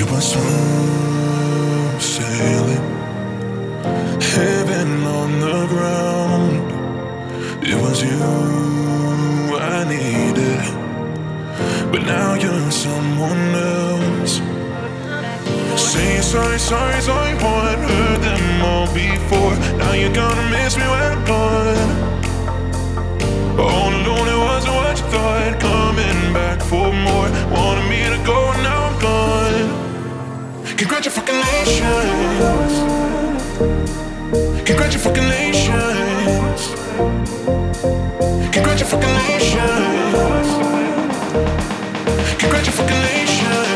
It was smooth sailing, heaven on the ground. It was you I needed, but now you're someone else. Say sorry, sorry, sorry, oh, boy. I've heard them all before. Now you're gonna miss me when I'm gone. Congratulations. Congratulations. Congratulations.